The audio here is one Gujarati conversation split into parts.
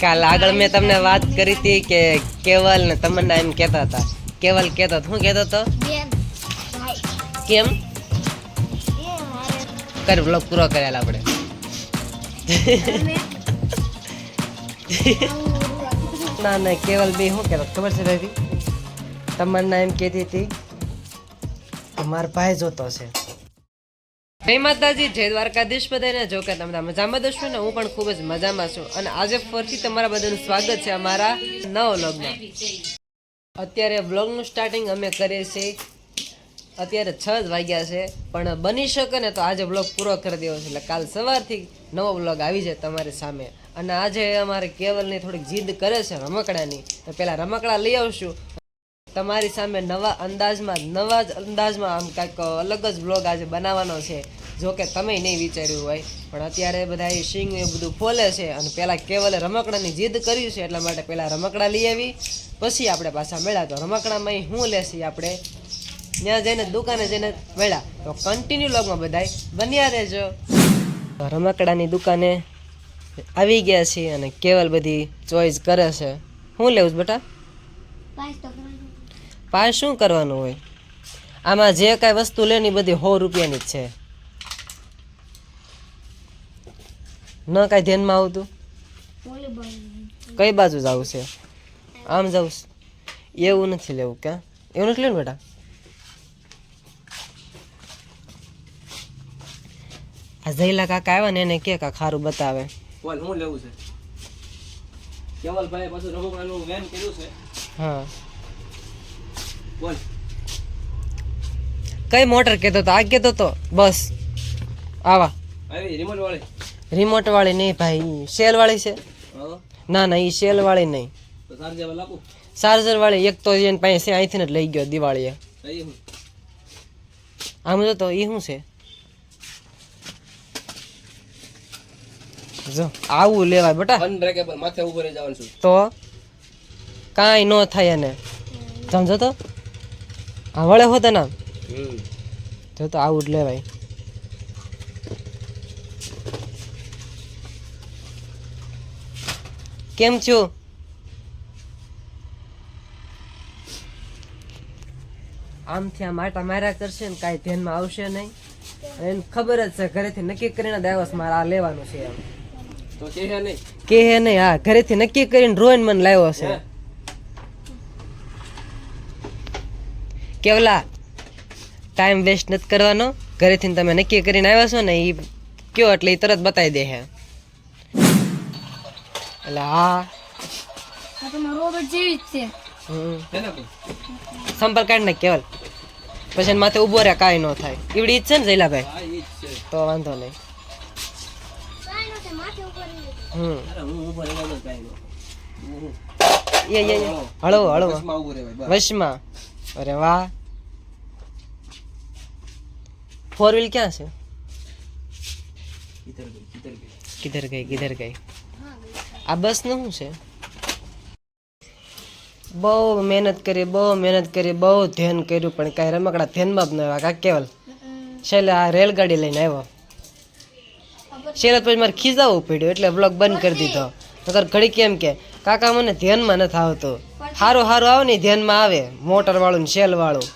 કાલ આગળ મેં તમને વાત કરી હતી કે કેવલ ને તમન્ના એમ કહેતા હતા. કેવલ કહેતો હતો. શું કહેતો હતો? કેમ? કર બ્લોક પૂરો કરેલા આપણે. ના ના કેવલ બી શું કહેતો? ખબર છે ભાઈ તમન્ના એમ કહેતી હતી કે મારો ભાઈ જોતો છે. જય માતાજી, જય દ્વારકાધીશ બધાને. જો કે તમે મજામાં છો ને, હું પણ ખૂબ જ મજામાં છું. અને આજે ફરીથી તમારા બધાનું સ્વાગત છે અમારા નવ વ્લોગમાં. અત્યારે વ્લોગનું સ્ટાર્ટિંગ અમે કરીએ છીએ. અત્યારે છ જ વાગ્યા છે, પણ બની શકે ને તો આજે વ્લોગ પૂરો કરી દેવો છે. એટલે કાલ સવારથી નવો વ્લોગ આવી જાય તમારી સામે. અને આજે અમારે કેવલની થોડીક જીદ કરે છે રમકડાની. તો પહેલાં રમકડા લઈ આવશું. તમારી સામે નવા અંદાજમાં, નવા જ અંદાજમાં આમ કાંઈક અલગ જ બ્લોગ આજે બનાવવાનો છે, જો કે તમે નહીં વિચાર્યું હોય. પણ અત્યારે બધા એ સિંગ એ બધું ફોલે છે અને પહેલાં કેવલે રમકડાની જીદ કર્યું છે, એટલા માટે પહેલાં રમકડા લઈ આવી. પછી આપણે પાછા મળ્યા. તો રમકડામાં હું લેશી આપણે? ત્યાં જઈને દુકાને જઈને મળ્યા. તો કન્ટિન્યુ લોગમાં બધાય બન્યા રહેજો. રમકડાની દુકાને આવી ગયા છીએ અને કેવલ બધી ચોઈસ કરે છે. શું લેવું બેટા? પાસ શું કરવાનું હોય? આમાં જે કાંઈ વસ્તુ લે ને બધી સો રૂપિયાની જ છે. ન કાંઈ ધ્યાનમાં આવતું? કઈ બાજુ જવું છે? આમ જવું છે? એવું નથી લેવું ક્યાં? એવું નથી લેવું બેટા? આ જયલા કાકા આવ્યા ને એને કે કાકા ખારું બતાવે. બોલ હું લેવું છે? કેવલભાઈ પાછું રમકડાનું વેન કર્યું છે. હા. બોલ. કઈ મોટર કેતો તો? આ કહેતો તો? બસ. આવા. રિમોટ વાળી. રિમોટ વાળી નહીં ભાઈ સેલ વાળી છે. ના ના એ સેલ વાળી નહીં. ચાર્જર વાળી એક તો એની પાસે છે અહીંથી જ લઈ ગયો દિવાળીએ આમ જો તો એ શું છે? જો આવું લેવાય બેટા. અનબ્રેકેબલ માથે ઊભો રહી જવાનું છું. તો કાંઈ ન થાય એને. સમજો તો? આ વળે તને. જો તો આવું જ લેવાય. કેમ છો? આમથી આમ આટા માર્યા કરશે ને કાંઈ ધ્યાનમાં આવશે નહીં. એને ખબર જ છે ઘરેથી નક્કી કરીને દાવસ મારે આ લેવાનું છે એમ. તો કે હે નહીં. કે હે નહીં હા ઘરેથી નક્કી કરીને ડ્રોઈન મને લાવ્યો છે. કેવલા? ટાઈમ વેસ્ટ નથી કરવાનો. ઘરેથી તમે નક્કી કરીને આવ્યા છો ને એ કયો એટલે એ તરત બતાવી દે હે. એટલે હા. સંપર્ક કાઢ ને કેવલ. પછી માથે ઊભો રહે કાંઈ ન થાય. એવડી ઈજ છે ને જઈલાભાઈ હા ઈ જ છે. તો વાંધો નહીં. હમ. ઊભો. હળવો હળવો. વશમાં. અરે વાહ. ફોર વ્હીલ ક્યાં છે? કિધર ગઈ, કિધર ગઈ. કિધર ગઈ કિધર ગઈ. આ બસનું શું છે? બહુ મહેનત કરી બહુ મહેનત કરી બહુ ધ્યાન કર્યું પણ કાંઈ રમકડા ધ્યાનમાં જ ન આવ્યા. કા કેવલ? છેલ્લે આ રેલગાડી લઈને આવ્યો. છેલ્લે પછી મારે ખીજાવવું પડ્યું એટલે બ્લોગ બંધ કરી દીધો. નકર ઘડી કેમ કે કાકા મને ધ્યાનમાં નથી આવતું. સારું સારું આવે ને ધ્યાનમાં આવે. મોટર વાળું ને શેલ વાળું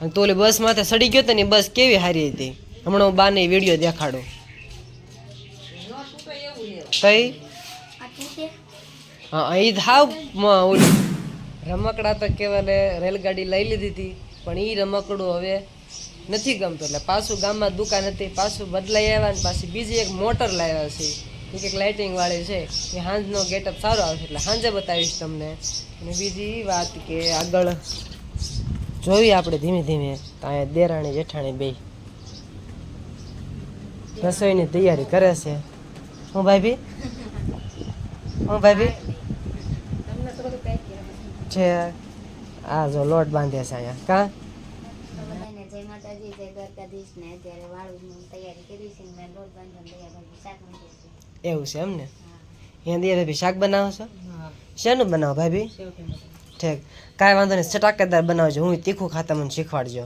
અને તો ઓલી બસ માથે સડી ગયો તો ને બસ કેવી સારી હતી? હમણાં હું બાને વીડિયો દેખાડું. તઈ? હા એ થાવ ઓલી રમકડા તો કેવાલે રેલગાડી લઈ લીધી હતી પણ એ રમકડું હવે નથી ગમતું. એટલે પાછું ગામમાં દુકાન હતી પાછું બદલાઈ આવ્યા ને પાછી બીજી એક મોટર લાવ્યા છે. એ કંઈક લાઇટિંગ વાળી છે, એ સાંજનો ગેટઅપ સારો આવશે એટલે સાંજે બતાવીશ તમને. અને બીજી વાત કે આગળ જોઈએ આપણે ધીમે ધીમે અહીંયા દેરાણી, જેઠાણી બે રસોઈની તૈયારી કરે છે. હું ભાઈ ભી હું ભાઈ ભી છે. આ જો લોટ બાંધે છે અહીંયા. કા? તૈયારી કરી છે. એવું છે એમ ને દિયા ભાભી શાક બનાવો છો? શેનું બનાવો ભાભી? ઠીક. કાંઈ વાંધો નહીં ચટાકેદાર બનાવજો. હું તીખું ખાતા મને શીખવાડજો.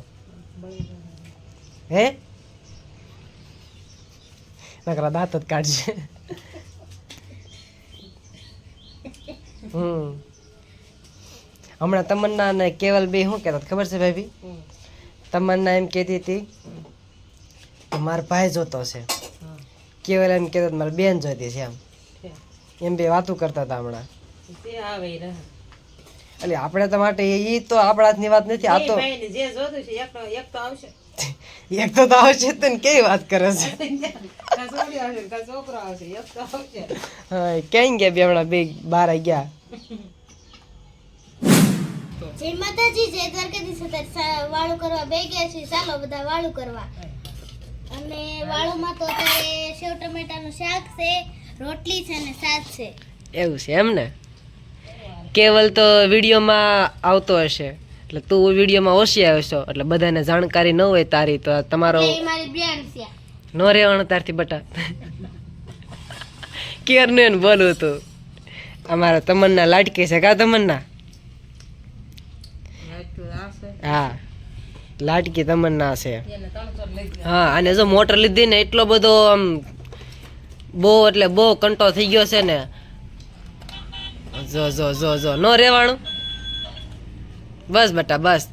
હે? નકરા દાંત જ કાઢશે હમ. હમણાં તમન્ના અને કેવલ બે શું કહેતા હતા? ખબર છે ભાભી? તમન્ના એમ કહેતી હતી કે મારો ભાઈ જોતો છે. કેવલ એમ કહેતો મારે મારી બેન જોતી છે એમ. એમ બે વાતો કરતા હતા હમણાં. એટલે આપણે તો માટે એ તો આપણા ની વાત નથી આ તો એક તો તો આવશે. તો કેવી વાત કરે છે? ક્યાં ગયા બે હમણાં બે બાર ગયા? જય માતાજી જય દ્વારકાધીશ વાળું કરવા બે ગયા છે ચાલો બધા વાળું કરવા. અને વાળુમાં તો અત્યારે સેવ ટમેટાનું શાક છે રોટલી છે અને શાક છે. એવું છે એમ ને? કેવલ તો વિડીયોમાં આવતો હશે. એટલે તું વિડીયોમાં ઓછી આવ્યો છો એટલે બધાને જાણકારી ન હોય તારી તો તમારો મારી બેન છે. ન રહેવાનું તારથી બટા. કેર ને બોલું તું. અમારા તમન્ના લાટકી છે કા તમન્ના? હા. લાડકી તમન્ના છે. હા અને જો મોટર લીધી ને એટલો બધો આમ બહુ એટલે બહુ કંટો થઈ ગયો છે ને. જો જો જો જો નો રહેવાનું બસ બટા બસ.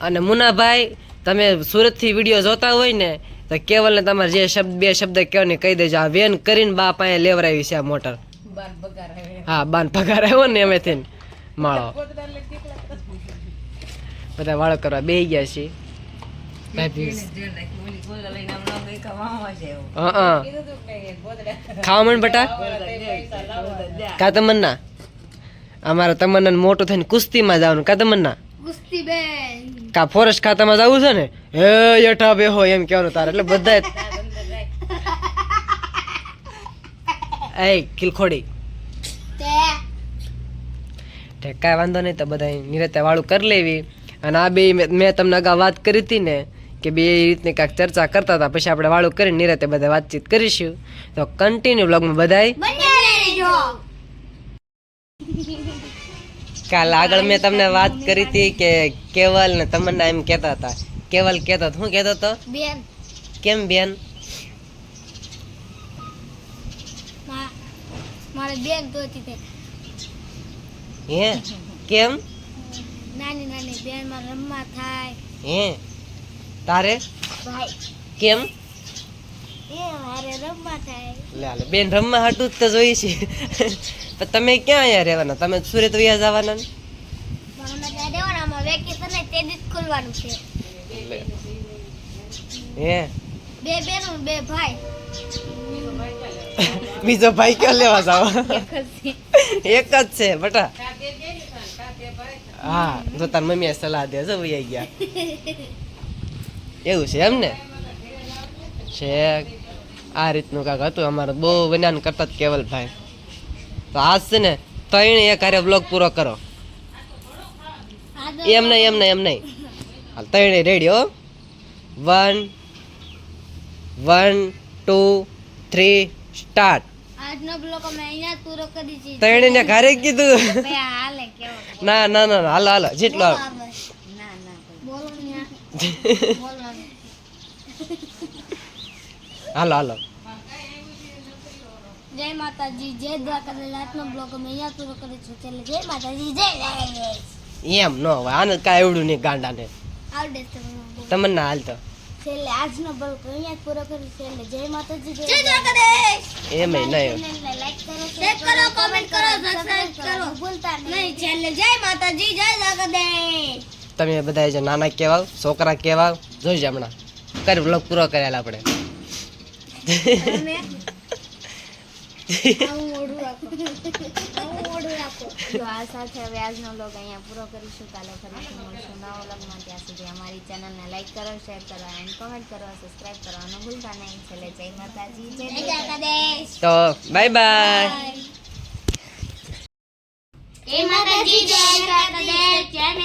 અને મુનાભાઈ તમે સુરતથી વીડિયો જોતા હોય ને તો કેવલને તમારે જે શબ્દ બે શબ્દ કહો ને કહી દેજો. આ વેન કરીને બા પાસે લેવરાવી છે આ મોટર. હા બાન પગાર આવ્યો ને એમેથી માળો. બધા વાળો કરવા બે ગયા છે. હા હા. ખાવા મણ બટા? કા તમન્ના? અમારા તમન્ના મોટું થઈને કુસ્તીમાં જવાનું. કા તમન્ના? કા ફોરેસ્ટ ખાતામાં જવું છે ને? હે યઠા બેહો એમ કહેવાનું તારે. એટલે બધા એ કિલખોડી કાંઈ વાંધો નહીં તો બધા નિરતે વાળું કરી લેવી. અને આ બે મેં તમને અગાઉ વાત કરી હતી ને કે બે એ રીતની કાંઈક ચર્ચા કરતા હતા. પછી આપણે વાળું કરીને નિરાતે બધા વાતચીત કરીશું. તો કન્ટિન્યુ બ્લોગમાં બધાય. કાલ આગળ મેં તમને વાત કરી હતી કે કેવલ ને તમન્ના એમ કહેતા હતા. કેવલ કહેતો હતો. શું કહેતો હતો? બેન. કેમ બેન? મારે બેન તો હતી હે? કેમ? નાની નાની બેનમાં રમવા થાય. હે? તારે? ભાઈ. કેમ? બેન રમવા હાટું જ તો જોઈ છે. પણ તમે ક્યાં અહીંયા રહેવાના? તમે સુરત વયા જવાના ને? મને ત્યાં દેવાનામાં વેકેશન તે છે. હે? બે બેનો બે ભાઈ. બીજો ભાઈ ક્યાં લેવા જાવ? એક જ છે. બટા. હા, તો તાર મમ્મીએ સલાહ દે છે ભાઈ ગયા. એવું છે એમ ને છે. આ રીતનું કાંક હતું અમારે. બહુ બનાન કરતા જ કેવલભાઈ. તો આજ છે ને ત્રણે એક હારે બ્લોગ પૂરો કરો. એમ નહીં એમ નહીં એમ નહીં. હાલ ત્રણે ready one one two three start આજનો બ્લોક અમે અહીંયા પૂરો કરી છે ત્રણે ને ઘરે કીધું બે હાલે કેવો ના ના ના ના, હાલ હાલો જેટલો હાલો. ના ના બોલો ને બોલવાનું હાલો હાલો. જય માતાજી જય દ્વારકા આજનો બ્લોક અમે અહીંયા પૂરો કરી છે. એટલે જય માતાજી જય એમ નો આને કાંઈ એવડું નહીં ગાંડાને. આવડે. તમને ના હાલતો છેલ્લે આજનો બ્લોગ અહીંયા જ પૂરો કરી છે. જય માતાજી જય દ્વારકાધીશ. એમ નહીં. લાઈક કરો શેર કરો કોમેન્ટ કરો સબસ્ક્રાઇબ કરો. ભૂલતા નહીં. છેલ્લે જય માતાજી જય દ્વારકાધીશ! તમે બધા જે નાના કહેવાવ છોકરા કહેવાવ જોઈજો હમણાં. કર બ્લોગ પૂરો કરેલા આપણે. તો આ સાથે હવે આજનો બ્લોગ અહીંયા પૂરો કરીશું. કાલે ફરીથી મળશું નવા બ્લોગમાં ત્યાં સુધી અમારી ચેનલને લાઈક કરો શેર કરો એન્ડ કોમેન્ટ કરો સબસ્ક્રાઇબ કરવાનું ભૂલતા નહીં. છેલ્લે જય માતાજી જય દ્વારકાધીશ. તો બાય બાય જય માતાજી જય દ્વારકાધીશ. ચેનલ